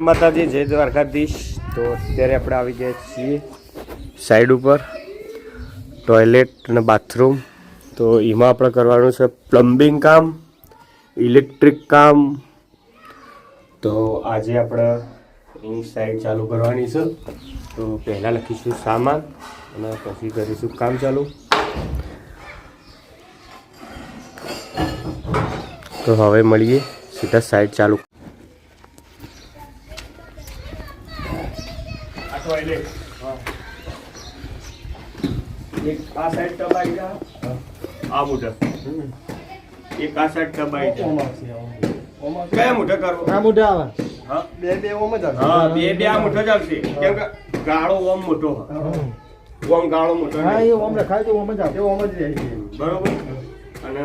માતાજી, જય દ્વારકાધીશ. તો અત્યારે આપણે આવી ગયા છીએ સાઈડ ઉપર, ટોયલેટ અને બાથરૂમ. તો એમાં આપણે કરવાનું છે પ્લમ્બિંગ કામ, ઇલેક્ટ્રિક કામ. તો આજે આપણે એની સાઈડ ચાલુ કરવાની છે. તો પહેલાં લખીશું સામાન અને પછી કરીશું કામ ચાલુ. તો હવે મળીએ સીધા સાઈડ ચાલુ. ટોયલેટ એક આ સાઈડ દબાઈ જા. આ મોઢા એક આ સાઈડ દબાઈ જા. કયા મોઢા કરવો આ મોઢા આવે. હા. બે બે ઓમ જ હા બે બે આ મોઢો જ આવશે. કેમ કે ગાળો ઓમ મોટો ઓમ ગાળો મોટો હા એ ઓમ રખાય તો ઓમ જ આવે. ઓમ જ રહે છે. બરોબર? અને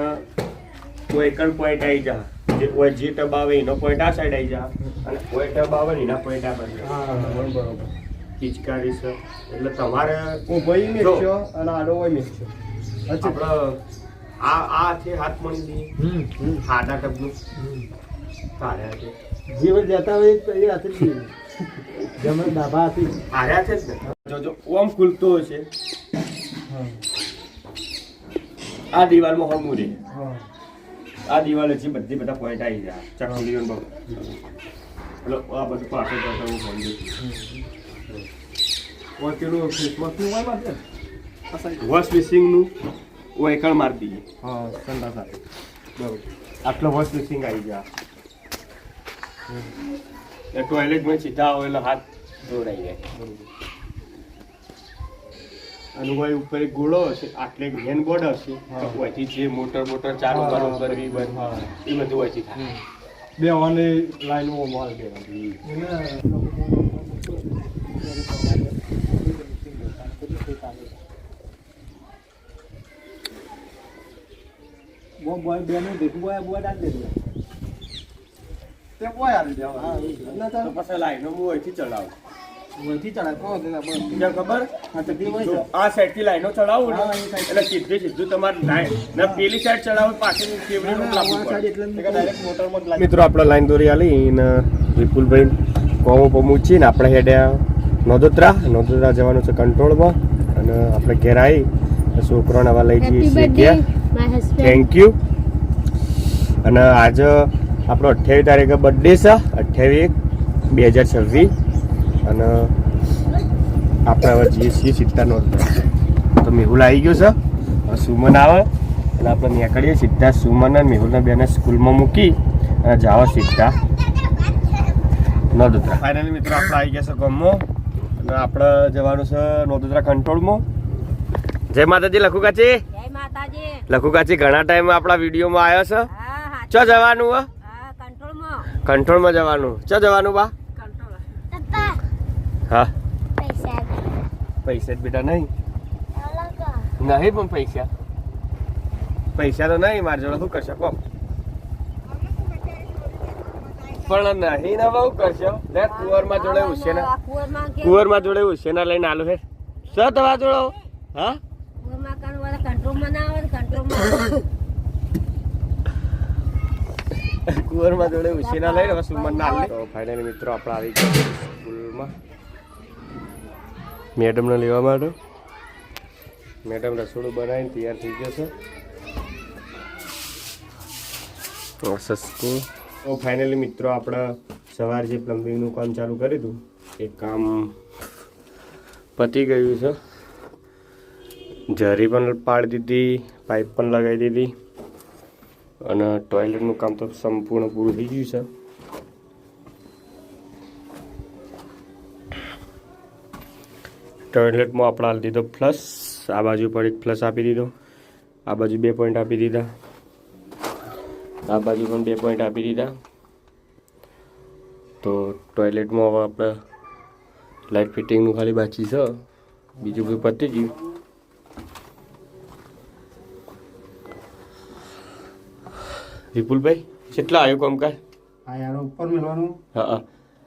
કોઈ એકણ પોઈન્ટ આવી જા. જે કોઈ જે ટબ આવે એનો પોઈન્ટ આ સાઈડ આવી જા. અને કોઈ ટબ આવે એના પોઈન્ટ આ બાજુ બરોબર. પિચકારી છે. એટલે તમારે હું ભાઈ મેક છો અને આડો હોય મેક છો. આપણે આ આ છે હાથ મળી દઈએ હાડા ટબનું તારે છે. જીવન જતા હોય તો એ હાથે જ જમણ ડાબા હતી હાર્યા છે જ ને? જો જો ઓમ ખુલતો હશે આ દિવાલમાં હમું રે આ દિવાલ છે બધી બધા પોઈન્ટ આવી જાય. ચકલીઓ ને એટલે આ બધું પાછળ પાછળ હું ઓર પેલું ક્રિસમસનું હોય માથે વોશ મિસિંગનું હું એકણ મારી દઈએ. હા સંડા સાથે બરોબર. આટલો વોશ મિસિંગ આવી ગયા. એ ટોયલેટમાં સીધા આવો એટલે હાથ જોડાઈ જાય. અને ભાઈ ઉપર એક ગોળો હશે આટલે એક મેન બોર્ડ હશે હા. તો જે મોટર મોટર ચાલુ હા, કરવી બંધ એ બધું હોય થાય. બે ઓની લાઈનમાં માલ દેવાની બોય બેનું ભેગું બોય બોય ડાલ દેજો તે બોય આલી દેવા હા ના તો પછી લાઈનો ચલાવું ખબર? હા તો બી હોય આ સાઈડથી લાઈનો ને. એટલે સીધે સીધું તમારે લાઈન. ને પેલી સાઈડ ચડાવો પાછળ કેવડીનું લાગવું પડે. ડાયરેક્ટ મોટરમાં જ મિત્રો આપણે લાઈન દોરી આલી ને વિપુલભાઈ કોમો પમુચી ને આપણે હેડ્યા નોદોત્રા. નોદોત્રા જવાનું છે કંટ્રોલમાં અને આપણે ઘેર આવી છોકરાને આવા લઈ જઈએ છીએ થેન્ક યુ અને આજે આપણો અઠ્યાવીસ તારીખે બર્થડે છે. અઠ્યાવીસ બે હજાર છવ્વીસ. અને આપણે હવે જઈએ છીએ સિત્તાનો નો તો મેહુલ આવી ગયો છે. સુમન આવે. એટલે આપણે નીકળીએ સીધા સુમન અને મેહુલના બેને સ્કૂલમાં મૂકી અને જાઓ સીધા. નોદોદરા ફાઇનલી મિત્રો આપણે આવી ગયા છે ગામમાં. અને આપણે જવાનું છે નોદોદરા કંટ્રોલમાં. જય માતાજી લખું કાચી? જય માતાજી. લખુ કાચી ઘણા ટાઈમ આપણા વિડીયોમાં આવ્યો છે? હા હા ચો જવાનું હો? કંટ્રોલમાં. કંટ્રોલમાં જવાનું. ચો જવાનું બા? હા? પૈસા પૈસા જ બેટા નહીં. નહીં પણ પૈસા. પૈસા તો નહીં મારી જોડે શું કરશે? કહો પણ નહીં ને બહુ કરશો. લે કુંવરમાં જોડે ઉછેના કુંવરમાં જોડે ઉછેના લઈને આલો હે. સ તમારા જોડે? હા? કુવરમાં કાનું વાળા કંટ્રોલમાં ના આવે કંટ્રોલમાં કુંવરમાં જોડે ઉછીના લઈને હવે સુમન ના લે તો ફાઇનલી મિત્રો આપણે આવી ગયા સ્કૂલમાં. મેડમને લેવા માટે. મેડમ રસોડું બનાવીને તૈયાર થઈ ગયો છે. પ્રોસેસ સ્કૂલ તો ફાઇનલી મિત્રો આપણે સવારે જે પ્લમ્બિંગનું કામ ચાલુ કર્યું હતું એ કામ પતી ગયું છે. જરી પણ પાડી દીધી, પાઇપ પણ લગાવી દીધી અને ટોયલેટનું કામ તો સંપૂર્ણ પૂરું થઈ ગયું છે. ટોયલેટમાં આપણે દીધો પ્લસ આ બાજુ પર એક પ્લસ આપી દીધો. આ બાજુ બે પોઈન્ટ આપી દીધા. આ બાજુ પણ બે પોઈન્ટ આપી દીધા. તો ટોયલેટમાં હવે આપણે લાઇટ ફિટિંગનું ખાલી બાકી છે. બીજું બધું પતી ગયું વિપુલભાઈ કેટલા આવ્યું કામકાજ? આ ઉપર મેળવાનું. હા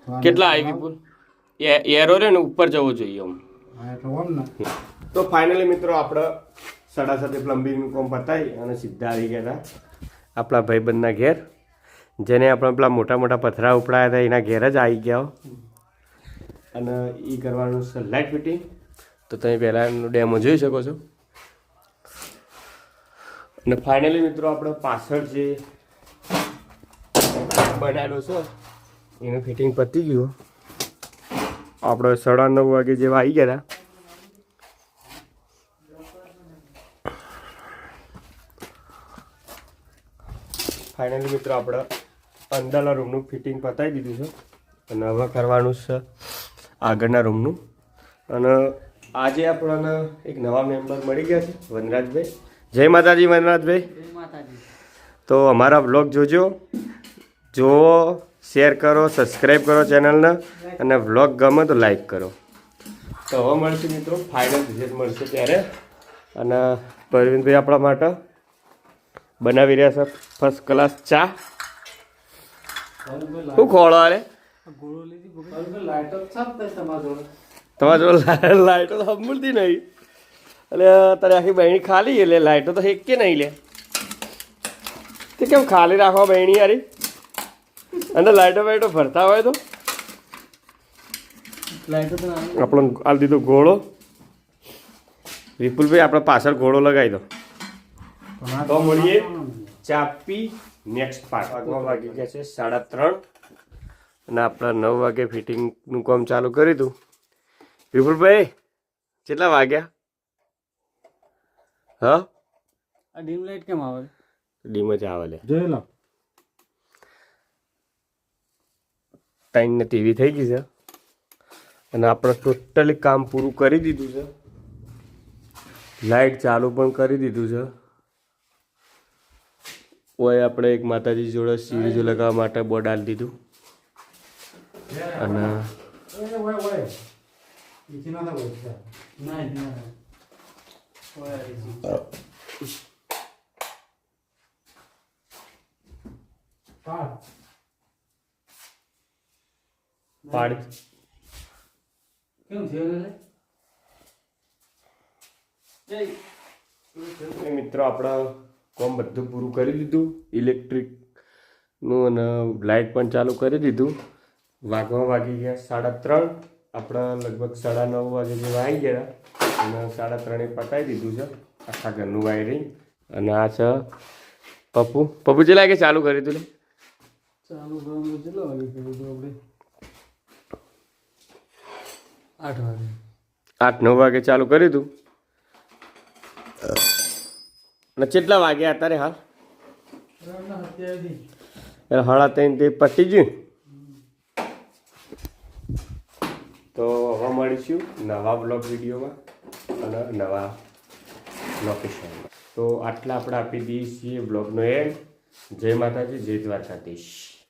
હા. કેટલા આવી વિપુલ? એ- એરો રે ને ઉપર જવો જોઈએ આમ. તો ફાઇનલી મિત્રો આપણે સાડા સાથે પ્લમ્બિંગનું કામ પતાવી અને સીધા આવી ગયા હતા આપણા ભાઈબંધના ઘેર જેને આપણે પેલા મોટા મોટા પથરા ઉપડાયા હતા એના ઘેર જ આવી ગયા હો. અને એ કરવાનું છે લાઇટ ફિટિંગ તો તમે પહેલાંનો ડેમો જોઈ શકો છો. અને ફાઇનલી મિત્રો આપણે પાછળ જે બનાવેલો છે, એનું ફિટિંગ પતી ગયું. આપણે સાડા નવ વાગે જેવા આવી ગયા ફાઇનલી મિત્રો આપણે અંદરના રૂમનું ફિટિંગ પતાવી દીધું છે. અને હવે કરવાનું છે આગળના રૂમનું અને આજે આપણને એક નવા મેમ્બર મળી ગયા છે, વનરાજભાઈ. જય માતાજી વનરાજભાઈ તો અમારા બ્લોગ જોજો. જુઓ શેર કરો સબસ્ક્રાઈબ કરો ચેનલને અને વ્લોગ ગમે તો લાઈક કરો. તો હવે મળશે મિત્રો ફાઇનલ રિઝલ્ટ મળશે ત્યારે. અને પરવીનભાઈ આપણા માટે બનાવી રહ્યા છે ફર્સ્ટ ક્લાસ ચા. શું ખોળો અરે તમારા જોડે? લાઈટો તો સંભળતી નહીં. એટલે તારે આખી બહેણી ખાલી એટલે લાઈટો તો એક કે નહીં લે. તે કેમ ખાલી રાખવા બહેણી યારી? અને લાઈટો બાઈટો ભરતા હોય તો? આપણો આલ દીધો ઘોડો. વિપુલભાઈ આપણે પાછળ ઘોડો લગાવી દો. તો મળીએ ચાપી નેક્સ્ટ પાર્ટ વાગવા વાગી ગયા છે સાડા ત્રણ. અને આપણા નવ વાગે ફિટિંગનું કામ ચાલુ કર્યું દઉં. વિપુલભાઈ કેટલા વાગ્યા? હા? આ ડીમ લાઈટ કેમ આવે? ડીમ જ આવે લે. જોઈ લો. ટાઈમ ને ટીવી થઈ ગઈ છે. અને આપણે ટોટલી કામ પૂરું કરી દીધું છે. લાઈટ ચાલુ પણ કરી દીધું છે. ઓય આપણે એક માતાજી જોડે સીરીઝો લગાવવા માટે બોર્ડ આલી દીધું. અને ના ના. પાડી. કેમ થયું મિત્રો આપણા કોમ બધું પૂરું કરી દીધું. ઇલેક્ટ્રિકનું અને લાઇટ પણ ચાલુ કરી દીધું. વાગવા વાગી ગયા સાડા ત્રણ. આપણા લગભગ સાડા નવ વાગે જેવા આવી ગયા. અને સાડા ત્રણે પતાવી દીધું છે. આખા ઘરનું વાયરિંગ અને આ છે પપ્પુ. પપ્પુ જે લાગે ચાલુ કરી તું ચાલુ કરવાનું કેટલો વાગે કર્યું હતું આપણે? આઠ વાગે. આઠ નવ વાગે ચાલુ કરી દઉં અને કેટલા વાગે અત્યારે હાલ? હળા સાડા તે પટી ગયું. તો હવે મળીશું નવા બ્લોગ વિડીયોમાં. અને નવા લોકેશનમાં તો આટલા આપણે આપી દઈએ છીએ બ્લોગનો એન્ડ જય માતાજી, જય દ્વારકાધીશ.